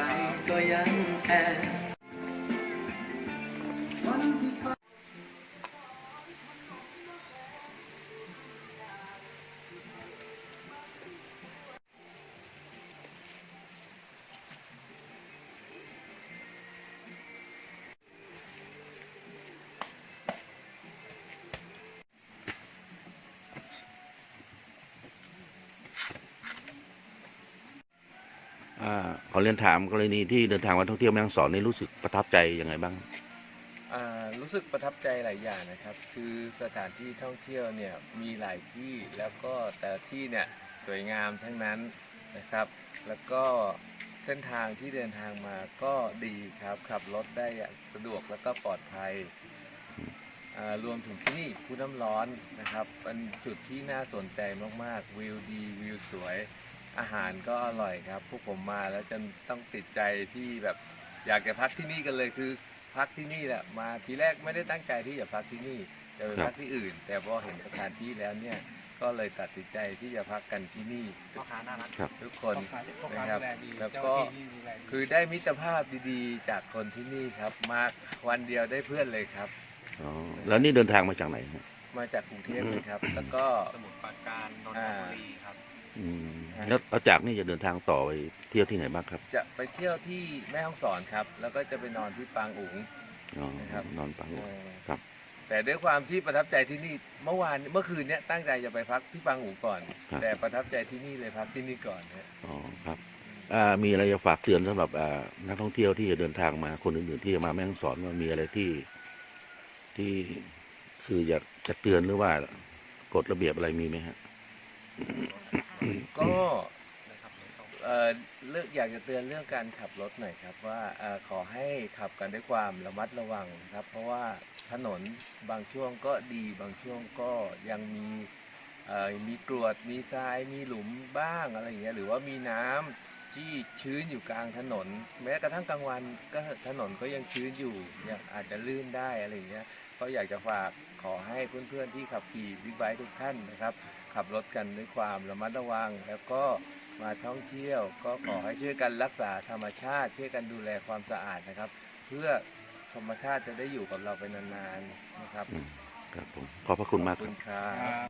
ใจก็ยังแอบ ขอเรียนถามกรณีที่เดินทางมาท่องเที่ยวแม่ฮ่องสอนนี่รู้สึกประทับใจยังไงบ้าง อ่ารู้สึกประทับใจหลายอย่างนะครับ คือสถานที่ท่องเที่ยวเนี่ยมีหลายที่แล้วก็แต่ละที่เนี่ยสวยงามทั้งนั้นนะครับ แล้วก็เส้นทางที่เดินทางมาก็ดีครับ ขับรถได้อย่างสะดวกแล้วก็ปลอดภัยอ่ารวมถึงที่นี่ผู้น้ำร้อนนะครับเป็นจุดที่น่าสนใจมากๆวิวดีวิวสวย อาหารก็อร่อยครับ พวกผมมาแล้วจะต้องติดใจที่แบบอยากจะพักที่นี่กันเลยคือ พักที่นี่แหละมาทีแรกไม่ได้ตั้งใจที่จะพักที่นี่จะไปครับพักที่อื่น แต่พอเห็นสถานที่แล้วเนี่ยก็เลยตัดสินใจที่จะพักกันที่นี่พ่อค้าน่ารักครับทุกคนพ่อค้าพ่อค้านะครับดูแลดีแล้วเจ้าก็ที่นี่ดูแลดีคือได้มิตรภาพดีๆ จากคนที่นี่ครับ มาวันเดียวได้เพื่อนเลยครับอ๋อแล้วนี่เดินทางมาจากไหนฮะมาจากกรุงเทพเลยครับ แล้วก็สมุทรปราการนนทบุรีครับ อืมครับแล้วแล้วจากนี่จะเดินทางต่อไปเที่ยวที่ไหนบ้างครับจะไปเที่ยวที่แม่ฮ่องสอนครับ แล้วก็จะไปนอนที่ปางอุ๋ง อ๋อครับ นอนปัง เออครับ แต่ด้วยความที่ประทับใจที่นี่เมื่อวานเมื่อคืนเนี้ยตั้งใจจะไปพักที่ปางอู่ก่อน ครับแต่ประทับใจที่นี่เลยพักที่นี่ก่อนฮะอ๋อครับอ่ามีอะไรจะฝากเตือนสำหรับอ่านักท่องเที่ยวที่จะเดินทางมาคนอื่นๆที่จะมาแม่ฮ่องสอนว่ามีอะไรที่ ที่คืออยากจะเตือนหรือว่ากฎระเบียบอะไรมีไหมฮะ ก็เอ่อเลือกอยากจะเตือนเรื่องการขับรถหน่อยครับ ว่าเอ่อขอให้ขับกันด้วยความระมัดระวังครับ เพราะว่าถนนบางช่วงก็ดีบางช่วงก็ยังมีเอ่อมีกรวดมีทรายมีหลุมบ้างอะไรอย่างเงี้ยหรือว่ามีน้ำที่ชื้นอยู่กลางถนน แม้กระทั่งกลางวันก็ถนนก็ยังชื้นอยู่ยังอาจจะลื่นได้อะไรอย่างเงี้ยก็อยากจะฝาก ขอให้เพื่อนๆที่ขับขี่บิ๊กไบค์ทุกท่านนะครับ ขับรถกันด้วยความระมัดระวัง แล้วก็มาท่องเที่ยว ก็ขอให้ช่วยกันรักษาธรรมชาติ ช่วยกันดูแลความสะอาดนะครับ เพื่อธรรมชาติจะได้อยู่กับเราไปนานๆนะครับอืมครับผมขอบพระคุณมากขอบคคุรับ ณครับ